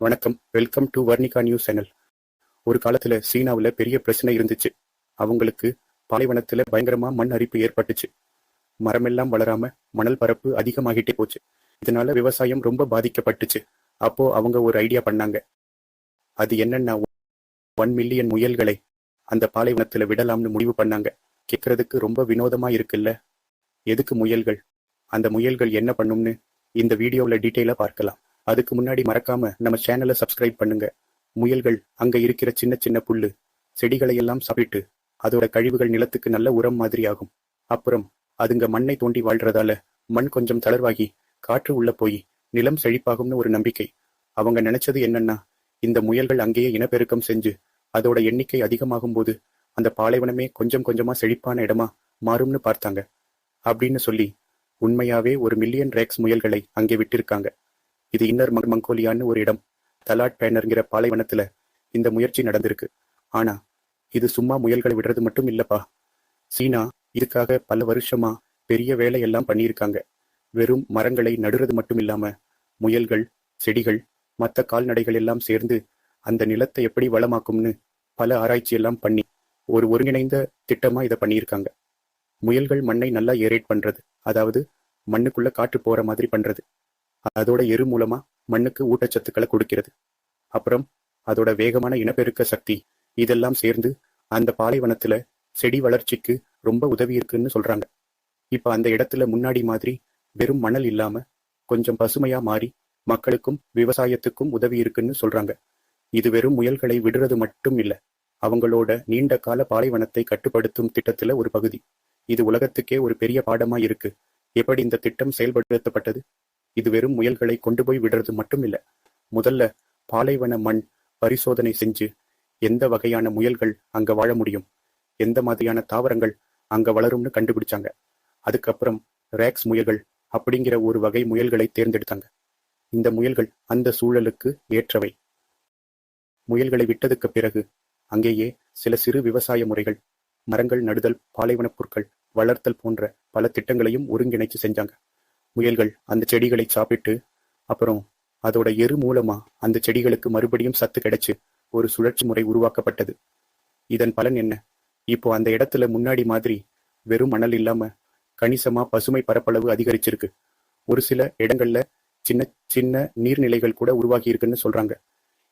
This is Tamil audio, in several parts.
வணக்கம். Welcome to Varnika news channel ஒரு காலத்துல சீனாவில் பெரிய பிரச்சனை இருந்துச்சு. அவங்களுக்கு பாலைவனத்துல பயங்கரமா மண் அரிப்பு ஏற்பட்டுச்சு. மரமெல்லாம் வளராம மணல் பரப்பு அதிகமாகிட்டே போச்சு. இதனால விவசாயம் ரொம்ப பாதிக்கப்பட்டுச்சு. அப்போ அவங்க ஒரு ஐடியா பண்ணாங்க. அது என்னன்னா ஒன் மில்லியன் முயல்களை அந்த பாலைவனத்துல விடலாம்னு முடிவு பண்ணாங்க. கேட்கறதுக்கு ரொம்ப வினோதமா இருக்குல்ல? எதுக்கு முயல்கள்? அந்த முயல்கள் என்ன பண்ணும்னு இந்த வீடியோவில் டீட்டெயிலாக பார்க்கலாம். அதுக்கு முன்னாடி மறக்காம நம்ம சேனலை சப்ஸ்கிரைப் பண்ணுங்க. முயல்கள் அங்க இருக்கிற சின்ன சின்ன புல்லு செடிகளை எல்லாம் சாப்பிட்டு அதோட கழிவுகள் நிலத்துக்கு நல்ல உரம் மாதிரி ஆகும். அப்புறம் அதுங்க மண்ணை தோண்டி வாழ்றதால மண் கொஞ்சம் தளர்வாகி காற்று உள்ள போய் நிலம் செழிப்பாகும்னு ஒரு நம்பிக்கை. அவங்க நினைச்சது என்னன்னா இந்த முயல்கள் அங்கேயே இனப்பெருக்கம் செஞ்சு அதோட எண்ணிக்கை அதிகமாகும் போது அந்த பாலைவனமே கொஞ்சம் கொஞ்சமா செழிப்பான இடமா மாறும்னு பார்த்தாங்க. அப்படின்னு சொல்லி உண்மையாவே ஒரு மில்லியன் ரேக்ஸ் முயல்களை அங்கே விட்டிருக்காங்க. இது இன்னர் மங்கோலியான்னு ஒரு இடம். தலாட் பேனர்ங்கிற பாலைவனத்துல இந்த முயற்சி நடந்திருக்கு. ஆனா இது சும்மா முயல்களை விடுறது மட்டும் இல்லப்பா. சீனா இதுக்காக பல வருஷமா பெரிய வேலையெல்லாம் பண்ணியிருக்காங்க. வெறும் மரங்களை நடுறது மட்டும் இல்லாம முயல்கள் செடிகள் மற்ற கால்நடைகள் எல்லாம் சேர்ந்து அந்த நிலத்தை எப்படி வளமாக்கும்னு பல ஆராய்ச்சி எல்லாம் பண்ணி ஒரு ஒருங்கிணைந்த திட்டமா இதை பண்ணியிருக்காங்க. முயல்கள் மண்ணை நல்லா ஏரேட் பண்றது அதாவது மண்ணுக்குள்ள காற்று போற மாதிரி பண்றது. அதோட எரு மூலமா மண்ணுக்கு ஊட்டச்சத்துக்களை கொடுக்கிறது. அப்புறம் அதோட வேகமான இனப்பெருக்க சக்தி இதெல்லாம் சேர்ந்து அந்த பாலைவனத்துல செடி வளர்ச்சிக்கு ரொம்ப உதவி இருக்குன்னு சொல்றாங்க. இப்ப அந்த இடத்துல முன்னாடி மாதிரி வெறும் மணல் இல்லாம கொஞ்சம் பசுமையா மாறி மக்களுக்கும் விவசாயத்துக்கும் உதவி இருக்குன்னு சொல்றாங்க. இது வெறும் முயல்களை விடுறது மட்டும் இல்ல அவங்களோட நீண்ட கால பாலைவனத்தை கட்டுப்படுத்தும் திட்டத்துல ஒரு பகுதி. இது உலகத்துக்கே ஒரு பெரிய பாடமா இருக்கு. எப்படி இந்த திட்டம் செயல்படுத்தப்பட்டது? இது வெறும் முயல்களை கொண்டு போய் விடுறது மட்டும் இல்ல முதல்ல பாலைவன மண் பரிசோதனை செஞ்சு எந்த வகையான முயல்கள் அங்க வாழ முடியும்? எந்த மாதிரியான தாவரங்கள் அங்க வளரும்னு கண்டுபிடிச்சாங்க. அதுக்கப்புறம் ரேக்ஸ் முயல்கள் அப்படிங்கிற ஒரு வகை முயல்களை தேர்ந்தெடுத்தாங்க. இந்த முயல்கள் அந்த சூழலுக்கு ஏற்றவை. முயல்களை விட்டதுக்கு பிறகு அங்கேயே சில சிறு விவசாய முறைகள் மரங்கள் நடுதல் பாலைவனப் பொருட்கள் வளர்த்தல் போன்ற பல திட்டங்களையும் ஒருங்கிணைச்சு செஞ்சாங்க. முயல்கள் அந்த செடிகளை சாப்பிட்டு அப்புறம் அதோட எரு மூலமா அந்த செடிகளுக்கு மறுபடியும் சத்து கிடைச்சு ஒரு சுழற்சி முறை உருவாக்கப்பட்டது. இதன் பலன் என்ன? இப்போ அந்த இடத்துல முன்னாடி மாதிரி வெறும் மணல் இல்லாம கணிசமா பசுமை பரப்பளவு அதிகரிச்சிருக்கு. ஒரு சில இடங்கள்ல சின்ன சின்ன நீர்நிலைகள் கூட உருவாகி இருக்குன்னு சொல்றாங்க.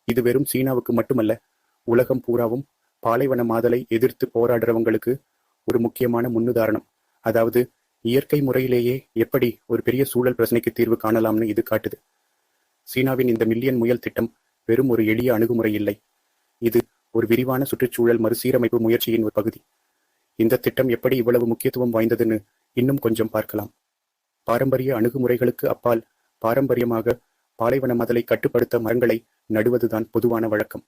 இது வெறும் சீனாவுக்கு மட்டுமல்ல உலகம் பூராவும் பாலைவன மாதலை எதிர்த்து போராடுறவங்களுக்கு ஒரு முக்கியமான முன்னுதாரணம். அதாவது இயற்கை முறையிலேயே எப்படி ஒரு பெரிய சூழல் பிரச்சனைக்கு தீர்வு காணலாம்னு இது காட்டுது. சீனாவின் இந்த மில்லியன் முயல் திட்டம் வெறும் ஒரு எளிய அணுகுமுறை இல்லை. இது ஒரு விரிவான சுற்றுச்சூழல் மறுசீரமைப்பு முயற்சியின் ஒரு பகுதி. இந்த திட்டம் எப்படி இவ்வளவு முக்கியத்துவம் வாய்ந்ததுன்னு இன்னும் கொஞ்சம் பார்க்கலாம். பாரம்பரிய அணுகுமுறைகளுக்கு அப்பால் பாரம்பரியமாக பாலைவன மதலை கட்டுப்படுத்த மரங்களை நடுவதுதான் பொதுவான வழக்கம்.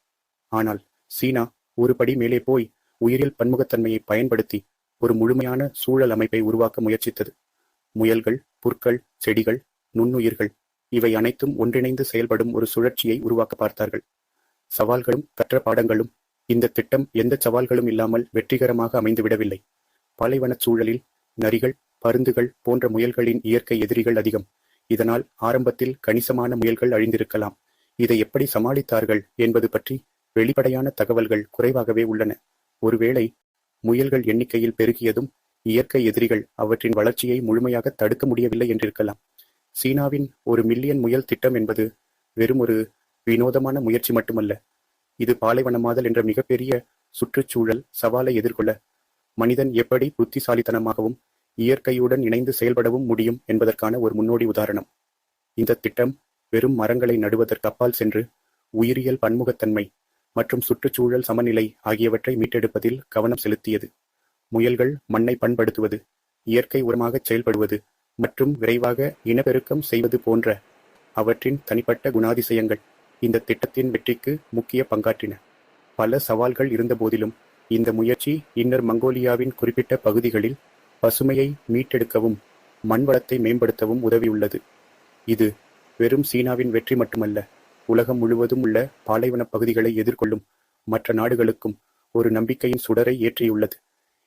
ஆனால் சீனா ஒரு படி மேலே போய் உயிரியல் பன்முகத்தன்மையை பயன்படுத்தி ஒரு முழுமையான சூழல் அமைப்பை உருவாக்க முயற்சித்தது. முயல்கள் புற்கள் செடிகள் நுண்ணுயிர்கள் இவை அனைத்தும் ஒன்றிணைந்து செயல்படும் ஒரு சுழற்சியை உருவாக்க பார்த்தார்கள். சவால்களும் கற்ற பாடங்களும் இந்த திட்டம் எந்த சவால்களும் இல்லாமல் வெற்றிகரமாக அமைந்துவிடவில்லை. பாலைவனச் சூழலில் நரிகள் பருந்துகள் போன்ற முயல்களின் இயற்கை எதிரிகள் அதிகம். இதனால் ஆரம்பத்தில் கணிசமான முயல்கள் அழிந்திருக்கலாம். இதை எப்படி சமாளித்தார்கள் என்பது பற்றி வெளிப்படையான தகவல்கள் குறைவாகவே உள்ளன. ஒருவேளை முயல்கள் எண்ணிக்கையில் பெருகியதும் இயற்கை எதிரிகள் அவற்றின் வளர்ச்சியை முழுமையாக தடுக்க முடியவில்லை என்றிருக்கலாம். சீனாவின் ஒரு மில்லியன் முயல் திட்டம் என்பது வெறும் ஒரு வினோதமான முயற்சி மட்டுமல்ல. இது பாலைவனமாதல் என்ற மிகப்பெரிய சுற்றுச்சூழல் சவாலை எதிர்கொள்ள மனிதன் எப்படி புத்திசாலித்தனமாகவும் இயற்கையுடன் இணைந்து செயல்படவும் முடியும் என்பதற்கான ஒரு முன்னோடி உதாரணம். இந்த திட்டம் வெறும் மரங்களை நடுவதற்கு அப்பால் சென்று உயிரியல் பன்முகத்தன்மை மற்றும் சுற்றுச்சூழல் சமநிலை ஆகியவற்றை மீட்டெடுப்பதில் கவனம் செலுத்தியது. முயல்கள் மண்ணை பண்படுத்துவது இயற்கை உரமாகச் செயல்படுவது மற்றும் விரைவாக இனப்பெருக்கம் செய்வது போன்ற அவற்றின் தனிப்பட்ட குணாதிசயங்கள் இந்த திட்டத்தின் வெற்றிக்கு முக்கிய பங்காற்றின. பல சவால்கள் இருந்தபோதிலும் இந்த முயற்சி இன்னர் மங்கோலியாவின் குறிப்பிட்ட பகுதிகளில் பசுமையை மீட்டெடுக்கவும் மண் வளத்தை மேம்படுத்தவும் உதவியுள்ளது. இது வெறும் சீனாவின் வெற்றி மட்டுமல்ல உலகம் முழுவதும் உள்ள பாலைவனப் பகுதிகளை எதிர்கொள்ளும் மற்ற நாடுகளுக்கும் ஒரு நம்பிக்கையின் சுடரை ஏற்றியுள்ளது.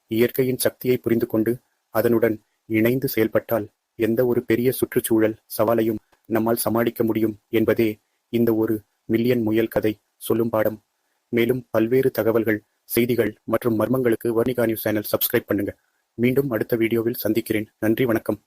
இயற்கையின் சக்தியை புரிந்து கொண்டு அதனுடன் இணைந்து செயல்பட்டால் எந்த ஒரு பெரிய சுற்றுச்சூழல் சவாலையும் நம்மால் சமாளிக்க முடியும் என்பதே இந்த ஒரு மில்லியன் முயல் கதை சொல்லும் பாடம். மேலும் பல்வேறு தகவல்கள் செய்திகள் மற்றும் மர்மங்களுக்கு வர்ணிகா நியூஸ் சேனல் சப்ஸ்கிரைப் பண்ணுங்க. மீண்டும் அடுத்த வீடியோவில் சந்திக்கிறேன். நன்றி வணக்கம்.